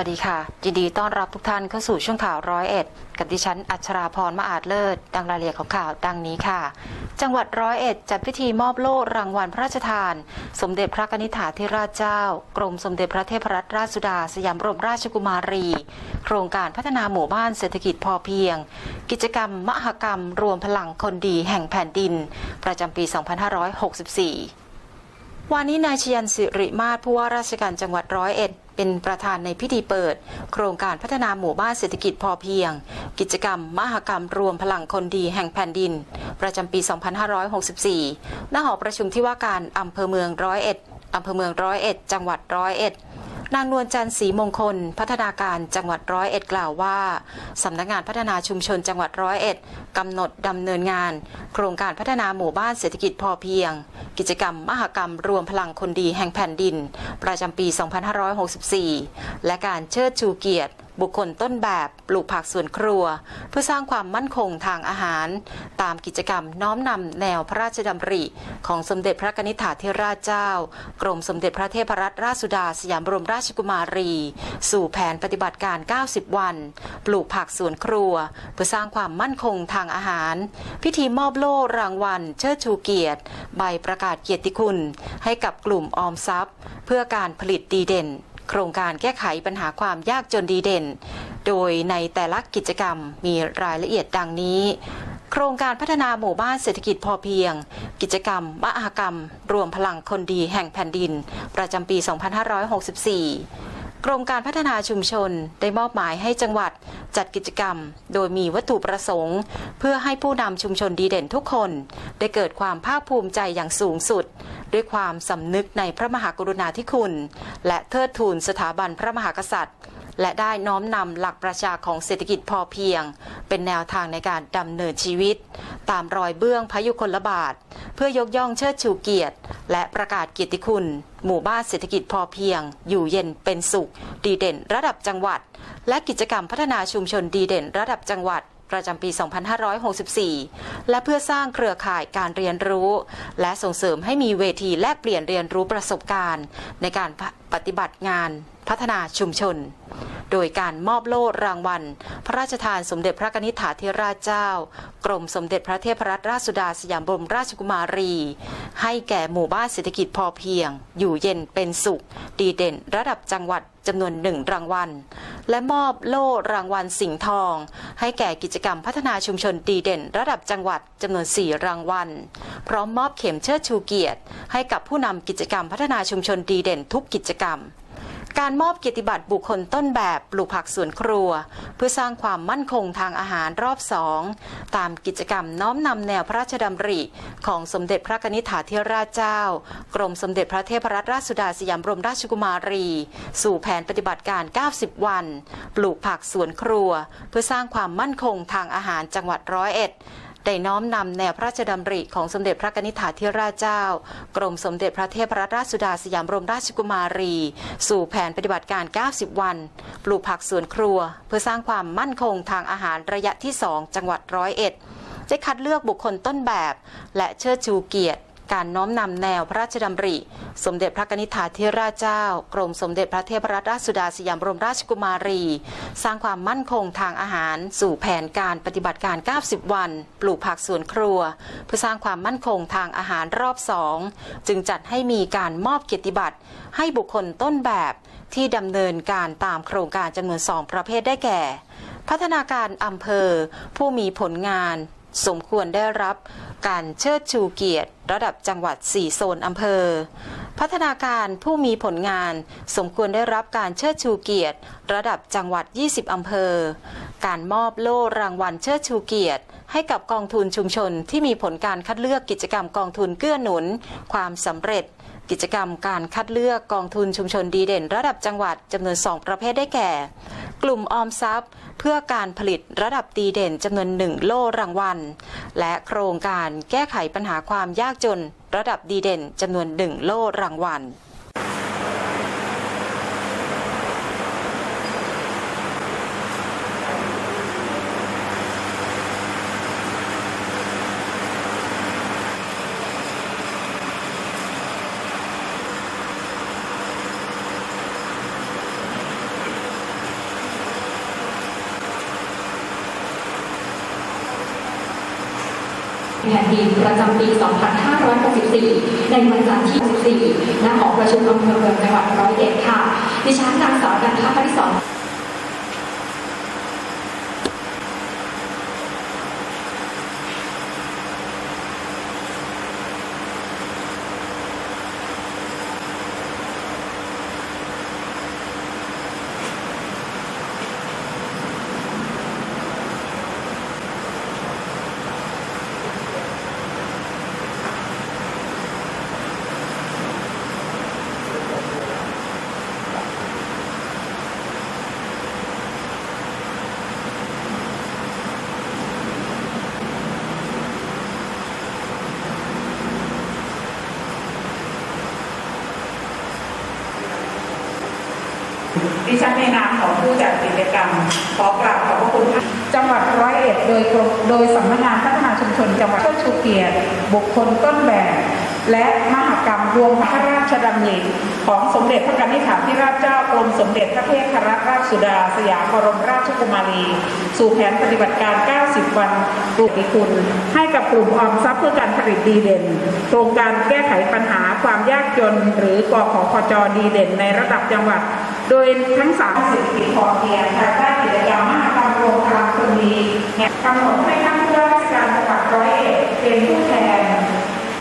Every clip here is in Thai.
วัสดีค่ะ ยินดีต้อนรับทุกท่านเข้าสู่ช่วงข่าวร้อยเอ็ดกับดิฉันอัชราพรมาอาจเลิศ ดังรายละเอียดของข่าวดังนี้ค่ะ จังหวัดร้อยเอ็ดจัดพิธีมอบโล่รางวัลพระราชทาน สมเด็จพระกนิษฐาธิราชเจ้า กรมสมเด็จพระเทพรัตนราชสุดา สยามบรมราชกุมารี โครงการพัฒนาหมู่บ้านเศรษฐกิจพอเพียง กิจกรรม มหกรรม รวมพลังคนดีแห่งแผ่นดิน ประจำปี 2564 วันนี้นายชยันสิริมาศผู้ว่าราชการจังหวัดร้อยเอ็ด เป็นประธานในพิธีเปิด โครงการพัฒนาหมู่บ้านเศรษฐกิจพอเพียง กิจกรรม มหกรรมรวมพลังคนดีแห่งแผ่นดิน ประจำปี 2564 ณ หอประชุมที่ว่าการอำเภอเมืองร้อยเอ็ดอำเภอเมืองร้อยเอ็ด จังหวัดร้อยเอ็ด นางนวลจันทร์ศรีมงคล พัฒนาการจังหวัดร้อยเอ็ดกล่าวว่าสำนักงานพัฒนาชุมชนจังหวัดร้อยเอ็ดกำหนดดำเนินงาน โครงการพัฒนาหมู่บ้านเศรษฐกิจพอเพียง กิจกรรมมหกรรมรวมพลังคนดีแห่งแผ่นดิน ประจำปี 2564 และการเชิดชูเกียรติ บุคคลต้นแบบปลูกผักสวนครัว เพื่อสร้างความมั่นคงทางอาหาร ตามกิจกรรมน้อมนำแนวพระราชดำริ ของสมเด็จพระนิษฐาธิราชเจ้า กรมสมเด็จพระเทพรัตนราชสุดาสยามบรมราชกุมารี สู่แผนปฏิบัติการ 90 วัน ปลูกผักสวนครัว เพื่อสร้างความมั่นคงทางอาหาร พิธีมอบโล่รางวัล เชิดชูเกียรติ ใบประกาศเกียรติคุณ ให้กับกลุ่มออมทรัพย์ เพื่อการผลิตดีเด่น โครงการแก้ไขปัญหาความยากจนดีเด่น โดยในแต่ละกิจกรรมมีรายละเอียดดังนี้ โครงการพัฒนาหมู่บ้านเศรษฐกิจพอเพียง กิจกรรมมหกรรม รวมพลังคนดีแห่งแผ่นดิน ประจำปี 2564 กรมการพัฒนาชุมชนได้มอบหมายให้จังหวัดจัดกิจกรรม โดยมีวัตถุประสงค์ เพื่อให้ผู้นำชุมชนดีเด่นทุกคน ได้เกิดความภาคภูมิใจอย่างสูงสุด ด้วยความสำนึกในพระมหากรุณาธิคุณ และเทิดทูนสถาบันพระมหากษัตริย์ และได้น้อมนำหลักประชาของเศรษฐกิจพอเพียง เป็นแนวทางในการดำเนินชีวิต ตามรอยเบื้องพระยุคลบาท เพื่อยกย่องเชิดชูเกียรติ และประกาศเกียรติคุณ หมู่บ้านเศรษฐกิจพอเพียง อยู่เย็นเป็นสุข ดีเด่นระดับจังหวัด และกิจกรรมพัฒนาชุมชนดีเด่นระดับจังหวัดประจำปี 2564 และเพื่อสร้างเครือข่ายการเรียนรู้ และส่งเสริมให้มีเวทีแลกเปลี่ยนเรียนรู้ประสบการณ์ ในการปฏิบัติงานพัฒนาชุมชน โดยการมอบโล่รางวัล พระราชทานสมเด็จพระกนิษฐาธิราชเจ้า กรมสมเด็จพระเทพรัตนราชสุดาสยามบรมราชกุมารี ให้แก่หมู่บ้านเศรษฐกิจพอเพียง อยู่เย็นเป็นสุข ดีเด่นระดับจังหวัดจำนวนหนึ่งรางวัล และมอบโล่รางวัลสิงห์ทอง ให้แก่กิจกรรมพัฒนาชุมชนดีเด่น ระดับจังหวัดจำนวน 4 รางวัล พร้อมมอบเข็มเชิดชูเกียรติ ให้กับผู้นำกิจกรรมพัฒนาชุมชนดีเด่นทุกกิจกรรม การมอบเกียรติบัตรบุคคลต้นแบบปลูกผักสวนครัว เพื่อสร้างความมั่นคงทางอาหารรอบสอง ตามกิจกรรมน้อมนำแนวพระราชดำริ ของสมเด็จพระกนิษฐาธิราชเจ้า กรมสมเด็จพระเทพรัตนราชสุดาสยามบรมราชกุมารี สู่แผนปฏิบัติการ 90 วัน ปลูกผักสวนครัว เพื่อสร้างความมั่นคงทางอาหารจังหวัดร้อยเอ็ด ได้น้อมนำแนวพระราชดำริของสมเด็จพระกนิษฐาธิราชเจ้า กรมสมเด็จพระเทพรัตนราชสุดาสยามบรมราชกุมารี สู่แผนปฏิบัติการ 90 วัน ปลูกผักสวนครัว เพื่อสร้างความมั่นคงทางอาหารระยะที่ 2 จังหวัดร้อยเอ็ดได้คัดเลือกบุคคลต้นแบบ และเชิดชูเกียรติ การน้อมนำแนวพระราชดำริ สมเด็จพระกนิษฐาธิราชเจ้า กรมสมเด็จพระเทพรัตนราชสุดาสยามบรมราชกุมารี สร้างความมั่นคงทางอาหาร สู่แผนการปฏิบัติการ 90 วัน ปลูกผักสวนครัว เพื่อสร้างความมั่นคงทางอาหารรอบสองจึงจัดให้มีการมอบเกียรติบัตรให้บุคคลต้นแบบที่ดำเนินการตามโครงการจำนวนสองประเภทได้แก่ พัฒนาการอำเภอ ผู้มีผลงาน สมควรได้รับการเชิดชูเกียรติ ระดับจังหวัด 4 โซนอำเภอ พัฒนาการผู้มีผลงาน สมควรได้รับการเชิดชูเกียรติ ระดับจังหวัด 20 อำเภอ การมอบโล่รางวัลเชิดชูเกียรติ ให้กับกองทุนชุมชนที่มีผลการคัดเลือกกิจกรรมกองทุนเกื้อหนุน ความสำเร็จ กิจกรรมการคัดเลือกกองทุนชุมชนดีเด่น ระดับจังหวัดจำนวน 2 ประเภทได้แก่ กลุ่มออมทรัพย์ เพื่อการผลิตระดับดีเด่นจำนวนหนึ่งโล่รางวัล และโครงการแก้ไขปัญหาความยากจน ระดับดีเด่นจำนวนหนึ่งโล่รางวัล แผ่นดิน ประจำปี 2564 ในวันจันทร์ที่ 14ณหอประชุมอำเภอเมืองจังหวัดร้อยเอ็ดค่ะ ดิฉันนางสาวกันทาพัทิสอน ดิฉันในนามของผู้จัดกิจกรรม ขอกราบขอบพระคุณจังหวัดร้อยเอ็ดโดยโดยสำนักงานพัฒนาชุมชน จังหวัดเชิดชูเกียรติบุคคลต้นแบบ และมหกรรมรวมพระราชดำริของสมเด็จพระกนิษฐาธิราชเจ้ากรมสมเด็จพระเทพรัตนราชสุดา สยามบรมราชกุมารี สู่แผนปฏิบัติการ 90 วันปลูกคุณ ให้กับกลุ่มออมทรัพย์เพื่อการผลิตดีเด่น โครงการแก้ไขปัญหาความยากจน หรือกขคจดีเด่นในระดับจังหวัด โดยทั้งสามสิบปีพอเพียงภายใต้กิจกรรมมหกรรมโรงพลังคนดีเนี่ยกำหนดให้ท่านผู้ว่าราชการจังหวัดร้อยเอ็ดเป็นผู้แทน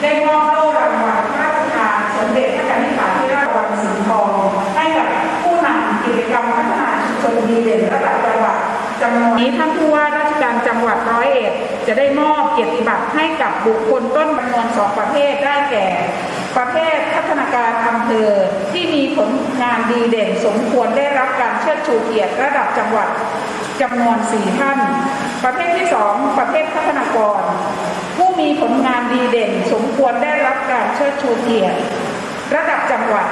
ได้มอบโล่รางวัลพระราชทานสมเด็จพระกนิษฐาธิราชวังสิงห์ทองให้กับผู้นำกิจกรรมพัฒนาชุมชนดีเด่นระดับจังหวัดจำนวนนี้ท่านผู้ว่าราชกา ร้อยเอ็ดจะได้มอบเกียรติบัตรให้กับบุคคลต้นจำนวนสองประเภทได้แก่ ประเภทพัฒนาการอำเภอที่มีผลงานดีเด่นสมควรได้รับการเชิดชูเกียรติระดับจังหวัดจำนวน4ท่าน ประเภทที่2ประเภทพัฒนากร ผู้มีผลงานดีเด่นสมควรได้รับการเชิดชูเกียรติระดับจังหวัด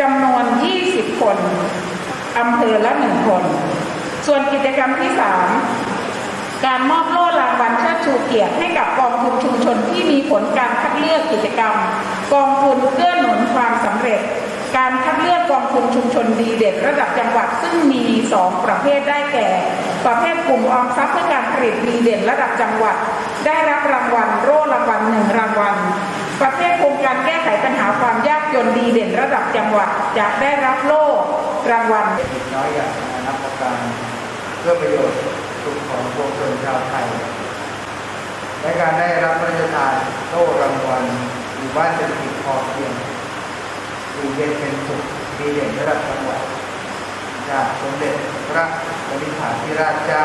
จำนวน 20 คนอำเภอละ1คน ส่วนกิจกรรมที่ 3 การมอบโล่รางวัลเชิดชูเกียรติให้กับกองทุนชุมชนที่มีผลการคัดเลือกกิจกรรม กองทุนเกื้อหนุนความสำเร็จ การคัดเลือกกองทุนชุมชนดีเด่นระดับจังหวัดซึ่งมี 2 ประเภทได้แก่ ประเภทกลุ่มออมทรัพย์เพื่อการผลิตดีเด่นระดับจังหวัด ได้รับรางวัลโล่รางวัลหนึ่งรางวัลประเภทโครงการแก้ไขปัญหาความยากจนดีเด่นระดับจังหวัดจะได้รับโล่รางวัลอีกน้อยอย่างนับประการเพื่อประโยชน์ ปวงชนชาวไทย และการได้รับพระราชทานโล่รางวัลหมู่บ้านเศรษฐกิจพอเพียงอยู่เย็นเป็นสุขดีเด่นระดับจังหวัดจากสมเด็จพระบรมธิราชเจ้า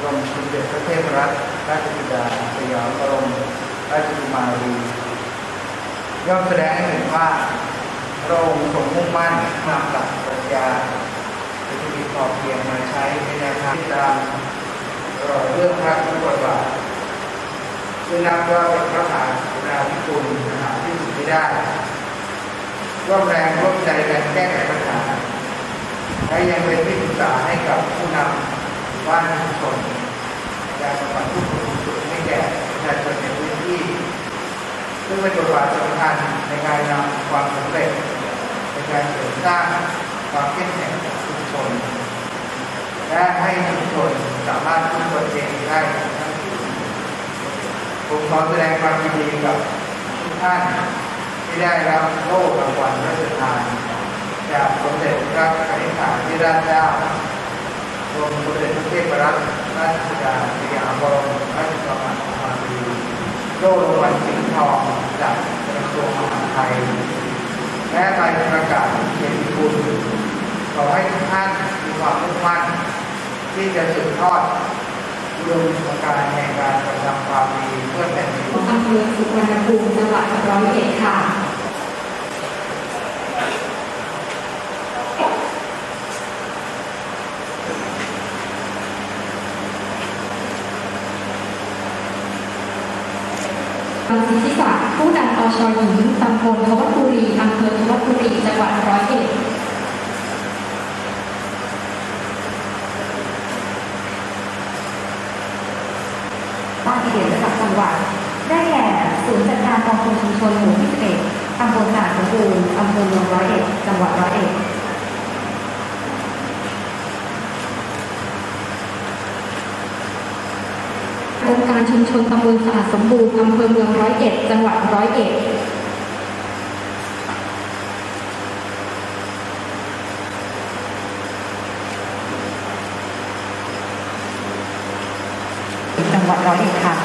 กรมสมเด็จพระเทพรัตนราชสุดาสยามบรมราชกุมารีย่อมแสดงให้เห็นว่าพระองค์ทรงมุ่งมั่นนำหลักปรัชญาเศรษฐกิจพอเพียงมาใช้ในแนวทางที่ตามรอย เรื่องพระพุทธบทบาทซึ่งนับว่าเป็นพระมหากรุณาธิคุณหาที่สุดไม่ได้ร่วมแรงร่วมใจกันแก้ไขปัญหาและยังเป็นที่ปรึกษาให้กับผู้นำบ้านชุมชนการบำบัดทุกข์สุขให้แก่ประชาชนในพื้นที่ ซึ่งเป็นบทบาทสำคัญในการนำความสำเร็จในการเสริมสร้างความเข้มแข็งของชุมชน และให้ชุมชนสามารถพึ่งตนเองได้ทั้งสิ้นผมขอแสดงความยินดีกับทุกท่านที่ได้รับโล่รางวัลพระราชทานจากสมเด็จพระกนิษฐาธิราชเจ้ากรมสมเด็จพระเทพรัตนราชสุดาสยามบรมราชกุมารีโล่รางวัลสิงห์ทองจากกระทรวงมหาดไทย และใบประกาศเกียรติคุณขอให้ทุกท่านมีความมุ่งมั่น ที่จะสืบทอดอุดมการแห่งการกระทำความดีเพื่อแผ่นดินอำเภอสุวรรณภูมิจังหวัดร้อยเอ็ดค่ะบางสิทธิศักดิ์ผู้นำอชหญิงตำบลทวัดบุรีอำเภอทวัดบุรีจังหวัดร้อยเอ็ด บ้านเขียนระดับจังหวัด ได้แก่ศูนย์จัด การกองทุนชุมชนหมู่ที่11ตำบลด่าสมบูรณ์อำเภอเมืองร้อยเอ็ด จังหวัดร้อยเอ็ดองค์การชุมชนตำบลสะอาดสมบูรณ์อำเภอเมืองร้อยเอ็ด จังหวัดร้อยเอ็ดจังหวัดร้อยเอ็ดค่ะ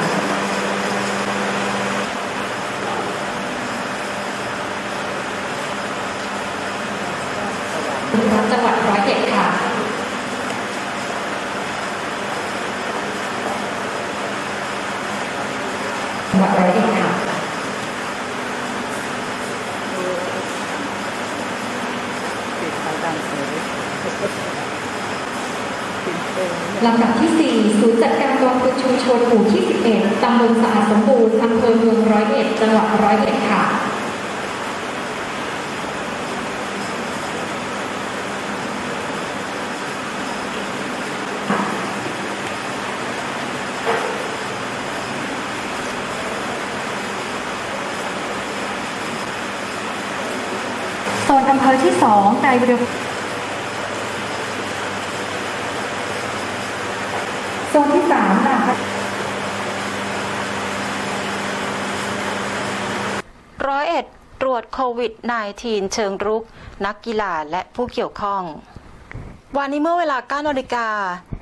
จังหวัดร้อยเอ็ดค่ะ จังหวัดร้อยเอ็ดค่ะ ลำดับที่ 4 ศูนย์จัดการกองทุนชุมชนหมู่ที่ 11 ตำบลสะอาดสมบูรณ์อำเภอเมืองร้อยเอ็ดจังหวัดร้อยเอ็ดค่ะโซนอำเภอที่2ในบริเวณโซนที่3นะคะ ร้อยเอ็ด ตรวจโควิด -19 เชิงรุก นักกีฬาและผู้เกี่ยวข้อง วันนี้เมื่อเวลา9นาฬิกา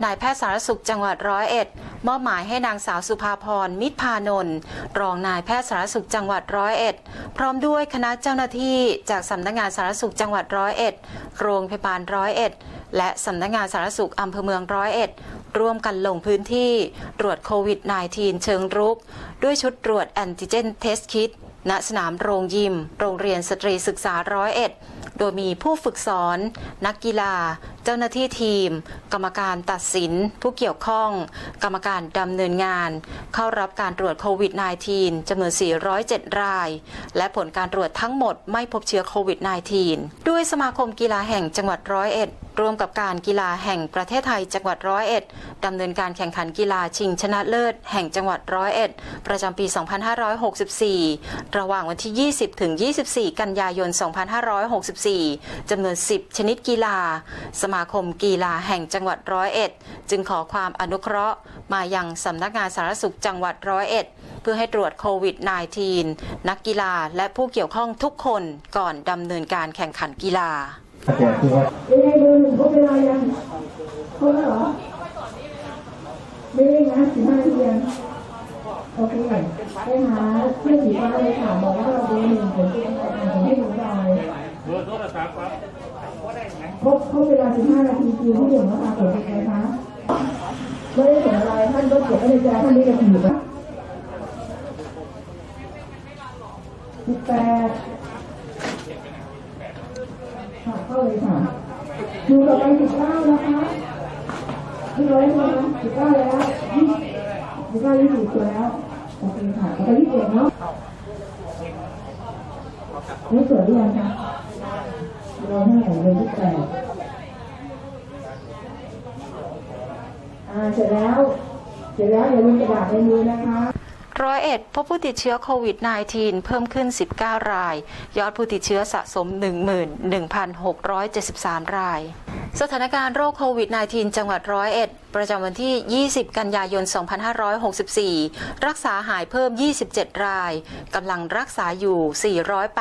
นายแพทย์สาธารณสุขจังหวัดร้อยเอ็ดมอบหมายให้นางสาวสุภาพรมิตรพานนท์รองนายแพทย์สาธารณสุขจังหวัดร้อยเอ็ดพร้อมด้วยคณะเจ้าหน้าที่จากสำนักงานสาธารณสุขจังหวัดร้อยเอ็ดโรงพยาบาลร้อยเอ็ดและสำนักงานสาธารณสุขอำเภอเมืองร้อยเอ็ดร่วมกันลงพื้นที่ตรวจโควิด -19 เชิงรุก ด้วยชุดตรวจแอนติเจนเทสคิด ณสนามโรงยิม โรงเรียนสตรีศึกษาร้อยเอ็ด โดยมีผู้ฝึกสอน นักกีฬาเจ้าหน้าที่ทีม กรรมการตัดสิน ผู้เกี่ยวข้อง กรรมการดำเนินงาน เข้ารับการตรวจโควิด -19 จำนวน 407 ราย และผลการตรวจทั้งหมดไม่พบเชื้อโควิด -19 ด้วยสมาคมกีฬาแห่งจังหวัดร้อยเอ็ดร่วมกับการกีฬาแห่งประเทศไทยจังหวัดร้อยเอ็ดดำเนินการแข่งขันกีฬาชิงชนะเลิศ แห่งจังหวัดร้อยเอ็ดประจำปี 2564 ระหว่างวันที่ 20 ถึง 24 กันยายน 2564 จำนวน 10 ชนิดกีฬาสมาคมกีฬาแห่งจังหวัดร้อยเอ็ดจึงขอความอนุเคราะห์มายังสำนักงานสาธารณสุขจังหวัดร้อยเอ็ดเพื่อให้ตรวจโควิด -19 นักกีฬาและผู้เกี่ยวข้องทุกคนก่อนดำเนินการแข่งขันกีฬาไม่ได้นะสิบห้านาทียังโอเคไปหาเพื่อนสีฟ้าเลยค่ะบอกว่าเบอร์หนึ่งผมจะทำผมให้ดูได้เบอร์โทรศัพท์ครับ ครบครบเวลาสิบห้านาทีคือที่หนึ่งนะคะผมเป็นไงคะไม่ได้สนอะไรท่านก็เก็บไว้ในใจท่านนี้จะถือปะสิบแปดค่ะเข้าเลยค่ะดูต่อไปสิบเก้านะคะที่ร้อยใช่ไหมสิบเก้าแล้วยี่สิบเก้ายี่สิบตัวแล้วโอเคค่ะต่อไปยี่สิบเอ็ดเนาะไม่สวยหรือยังคะ เราให้ไหนเลยที่แปดอ่าเสร็จแล้ว เสร็จแล้วอย่าลืมกระดาษในมือนะคะ ร้อยเอ็ดพบผู้ติดเชื้อโควิด -19 เพิ่มขึ้น 19 ราย ยอดผู้ติดเชื้อสะสม 11,673 ราย สถานการณ์โรคโควิด -19 จังหวัดร้อยเอ็ดประจำวันที่ 20 กันยายน 2564 รักษาหายเพิ่ม 27 ราย กำลังรักษาอยู่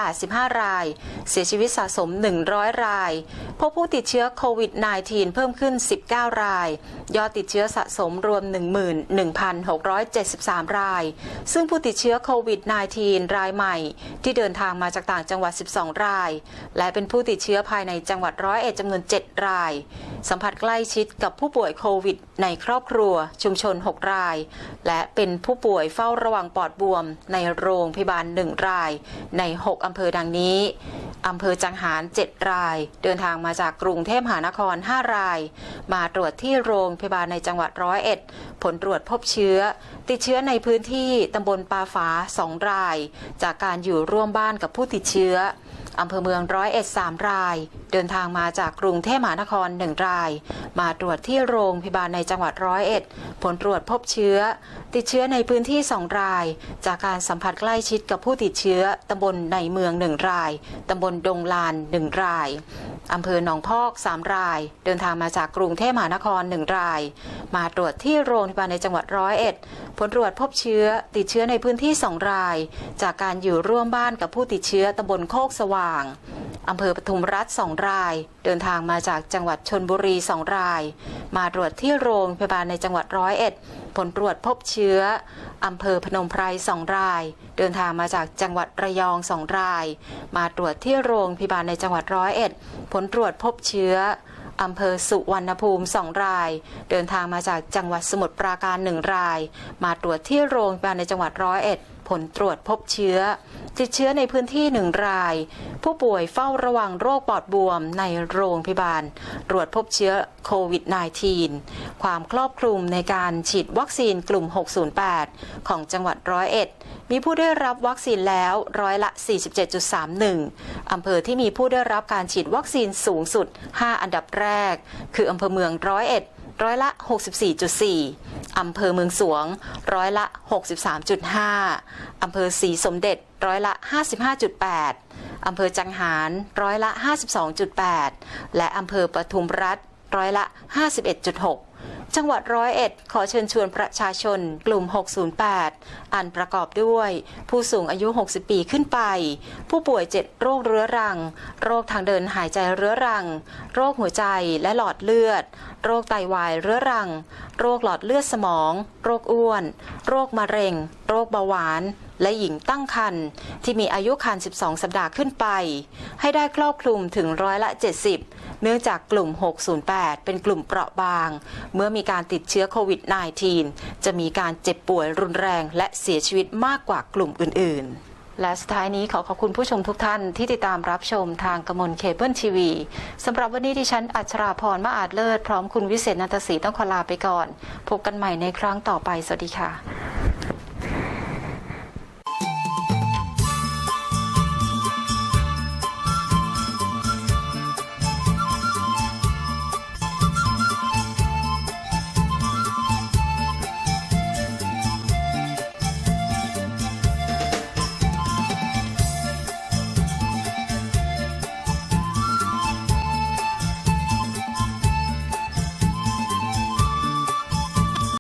485 ราย เสียชีวิตสะสม 100 ราย พบผู้ติดเชื้อโควิด -19 เพิ่มขึ้น 19 ราย ยอดติดเชื้อสะสมรวม 11,673 ราย ซึ่งผู้ติดเชื้อโควิด -19 รายใหม่ ที่เดินทางมาจากต่างจังหวัด 12 ราย และเป็นผู้ติดเชื้อภายในจังหวัดร้อยเอ็ดจำนวน 7 ราย สัมผัสใกล้ชิดกับผู้ป่วยโควิดในครอบครัวชุมชน 6 ราย และเป็นผู้ป่วยเฝ้าระวังปอดบวม ในโรงพยาบาล 1 ราย ใน 6 อำเภอดังนี้ อำเภอจังหาร 7 ราย เดินทางมาจากกรุงเทพมหานคร 5 ราย มาตรวจที่โรงพยาบาลในจังหวัดร้อยเอ็ด ผลตรวจพบเชื้อ ติดเชื้อในพื้นที่ตำบลปาฝา 2 ราย จากการอยู่ร่วมบ้านกับผู้ติดเชื้อ อำเภอเมืองร้อยเอ็ดสามราย เดินทางมาจากกรุงเทพมหานครหนึ่งราย มาตรวจที่โรงพยาบาลในจังหวัดร้อยเอ็ด ผลตรวจพบเชื้อ ติดเชื้อในพื้นที่สองราย จากการสัมผัสใกล้ชิดกับผู้ติดเชื้อตำบลในเมืองหนึ่งรายตำบลดงลานหนึ่งรายอำเภอหนองพอกสามราย เดินทางมาจากกรุงเทพมหานครหนึ่งราย มาตรวจที่โรงพยาบาลในจังหวัดร้อยเอ็ดผลตรวจพบเชื้อติดเชื้อในพื้นที่สองราย จากการอยู่ร่วมบ้านกับผู้ติดเชื้อตำบลโคกสว่างอำเภอปทุมรัฐสองราย เดินทางมาจากจังหวัดชนบุรีสองราย มาตรวจที่โรงพยาบาลในจังหวัดร้อยเอ็ด ผลตรวจพบเชื้ออำเภอพนมไพรสองราย เดินทางมาจากจังหวัดระยองสองราย มาตรวจที่โรงพยาบาลในจังหวัดร้อยเอ็ด ผลตรวจพบเชื้ออำเภอสุวรรณภูมิสองราย เดินทางมาจากจังหวัดสมุทรปราการหนึ่งราย มาตรวจที่โรงพยาบาลในจังหวัดร้อยเอ็ด ผลตรวจพบเชื้อ ติดเชื้อในพื้นที่หนึ่งราย ผู้ป่วยเฝ้าระวังโรคปอดบวมในโรงพยาบาล ตรวจพบเชื้อโควิด -19 ความครอบคลุมในการฉีดวัคซีนกลุ่ม 608 ของจังหวัดร้อยเอ็ดมีผู้ได้รับวัคซีนแล้วร้อยละ 47.31 อำเภอที่มีผู้ได้รับการฉีดวัคซีนสูงสุด 5 อันดับแรก คืออำเภอเมืองร้อยเอ็ด ร้อยละ 64.4 อำเภอเมืองสวง ร้อยละ 63.5 อำเภอศรีสมเด็จ ร้อยละ 55.8 อำเภอจังหารร้อยละ 52.8 และอำเภอปทุมรัฐ ร้อยละ 51.6 จังหวัดร้อยเอ็ดขอเชิญชวนประชาชนกลุ่ม 608 อันประกอบด้วย ผู้สูงอายุ 60 ปีขึ้นไป ผู้ป่วย 7 โรคเรื้อรัง โรคทางเดินหายใจเรื้อรัง โรคหัวใจและหลอดเลือด โรคไตวายเรื้อรัง โรคหลอดเลือดสมอง โรคอ้วน โรคมะเร็ง โรคเบาหวาน และหญิงตั้งครรภ์ที่มีอายุครรภ์ 12 สัปดาห์ขึ้นไป ให้ได้ครอบคลุมถึงร้อยละ 70 เนื่องจากกลุ่ม 608 เป็นกลุ่มเปราะบาง เมื่อมีการติดเชื้อโควิด -19 จะมีการเจ็บป่วยรุนแรงและเสียชีวิตมากกว่ากลุ่มอื่น ๆและสุดท้ายนี้ขอขอบคุณผู้ชมทุกท่านที่ติดตามรับชมทางกมลเคเบิลทีวีสำหรับวันนี้ดิฉันอัชราพรมาอาจเลิศ พร้อมคุณวิเศษนันทศรีต้องขอลาไปก่อน พบกันใหม่ในครั้งต่อไป สวัสดีค่ะ